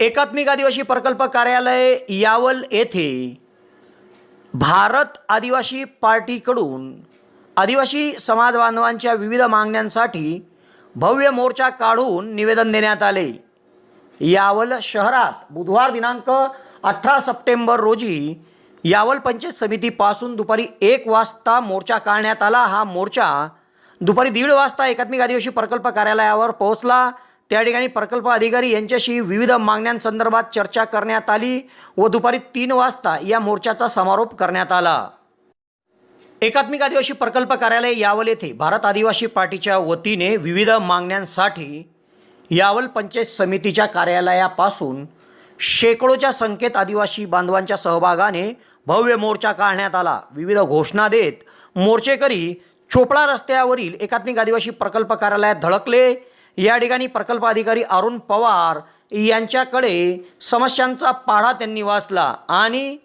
एकात्मिक आदिवासी प्रकल्प कार्यालय यावल येथे भारत आदिवासी पार्टीकडून आदिवासी समाज बांधवांच्या विविध मागण्यांसाठी भव्य मोर्चा काढून निवेदन देण्यात आले. यावल शहरात बुधवार दिनांक अठरा सप्टेंबर रोजी यावल पंचायत समितीपासून दुपारी एक वाजता मोर्चा काढण्यात आला. हा मोर्चा दुपारी दीड वाजता एकात्मिक आदिवासी प्रकल्प कार्यालयावर पोहोचला. त्या ठिकाणी प्रकल्प अधिकारी यांच्याशी विविध मागण्यांसंदर्भात चर्चा करण्यात आली व दुपारी तीन वाजता या मोर्चाचा समारोप करण्यात आला. एकात्मिक आदिवासी प्रकल्प कार्यालय यावल येथे भारत आदिवासी पार्टीच्या वतीने विविध मागण्यांसाठी यावल पंचायत समितीच्या कार्यालयापासून शेकडोच्या संख्येत आदिवासी बांधवांच्या सहभागाने भव्य मोर्चा काढण्यात आला. विविध घोषणा देत मोर्चेकरी चोपडा रस्त्यावरील एकात्मिक आदिवासी प्रकल्प कार्यालयात धडकले. या ठिकाणी प्रकल्प अधिकारी अरुण पवार यांच्याकडे समस्यांचा पाढा त्यांनी वाचला आणि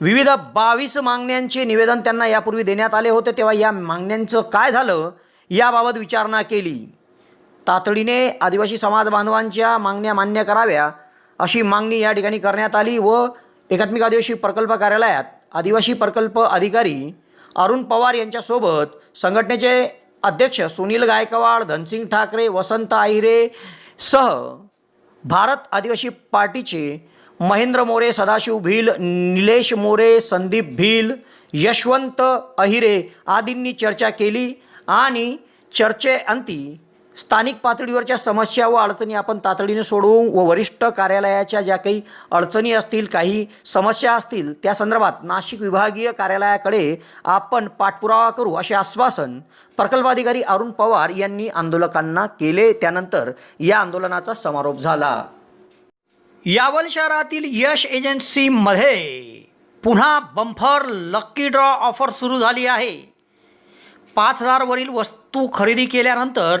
विविध बावीस मागण्यांचे निवेदन त्यांना यापूर्वी देण्यात आले होते तेव्हा या मागण्यांचं काय झालं याबाबत विचारणा केली. तातडीने आदिवासी समाज बांधवांच्या मागण्या मान्य कराव्या अशी मागणी या ठिकाणी करण्यात आली व एकात्मिक आदिवासी प्रकल्प कार्यालयात आदिवासी प्रकल्प अधिकारी अरुण पवार यांच्यासोबत संघटनेचे अध्यक्ष सुनील गायकवाड धनसिंग ठाकरे वसंत आहिरे सह भारत आदिवासी पार्टीचे महेंद्र मोरे सदाशिव भील निलेश मोरे संदीप भील यशवंत अहिरे आदींनी चर्चा केली आणि चर्चेअंती स्थानिक पातळीवरच्या समस्या व अडचणी आपण तातडीने सोडवू व वरिष्ठ कार्यालयाच्या ज्या काही अडचणी असतील काही समस्या असतील त्या संदर्भात नाशिक विभागीय कार्यालयाकडे आपण पाठपुरावा करू असे आश्वासन प्रकल्पाधिकारी अरुण पवार यांनी आंदोलकांना केले. त्यानंतर या आंदोलनाचा समारोप झाला. यावल शहरातील यश एजन्सीमध्ये पुन्हा बंफर लक्की ड्रॉ ऑफर सुरू झाली आहे. पाच हजारवरील वस्तू खरेदी केल्यानंतर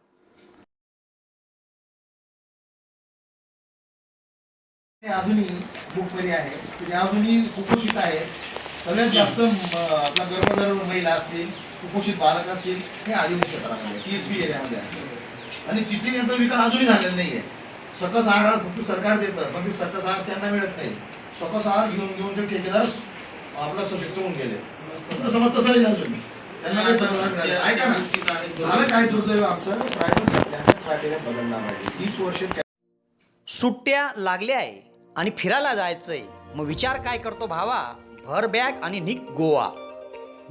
अजूनही बुकमध्ये आहे. की जे अजूनही कुपोषित आहे. सगळ्यात जास्त आपला गर्भधारण महिला असतील कुपोषित बालक असतील हे आदिवासी क्षेत्रामध्ये एस पी एरियामध्ये आहे. आणि तिथे यांचा विकास अजूनही झालेला नाही आहे सकस आहार फक्त सरकार देतं पण ते सकस आहार त्यांना मिळत नाही. सकस आहार घेऊन घेऊन ते ठेकेदार आपला सशक्त होऊन गेले. समज तसं नाही अजून. त्यांना काही आहार मिळाले. ऐका ना. झालं काय दुर्दैव आमचं? प्रायव्हेट बदलणार आहे तीस वर्ष सुट्ट्या लागल्या आहे. आणि फिरायला जायचंय. मग विचार काय करतो भावा? भर बॅग आणि निघ गोवा.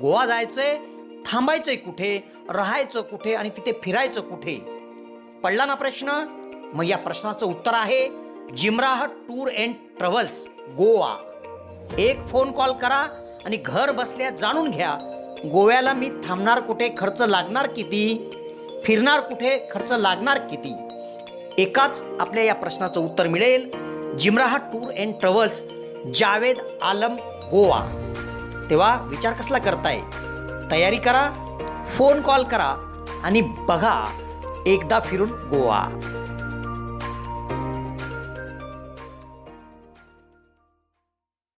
गोवा जायचंय थांबायचंय कुठे? राहायचं कुठे? आणि तिथे फिरायचं कुठे? पडला ना प्रश्न? मग या प्रश्नाचं उत्तर आहे जिमराह टूर अँड ट्रॅव्हल्स गोवा. एक फोन कॉल करा आणि घर बसल्या जाणून घ्या. गोव्याला मी थांबणार कुठे? खर्च लागणार किती? फिरणार कुठे? खर्च लागणार किती? एकाच आपल्या या प्रश्नाचं उत्तर मिळेल. जिमराहा tour and travels Javed Alam Goa. तेव्हा विचार कसला करताय? तयारी करा फोन कॉल करा आणि बघा एकदा फिरून गोवा.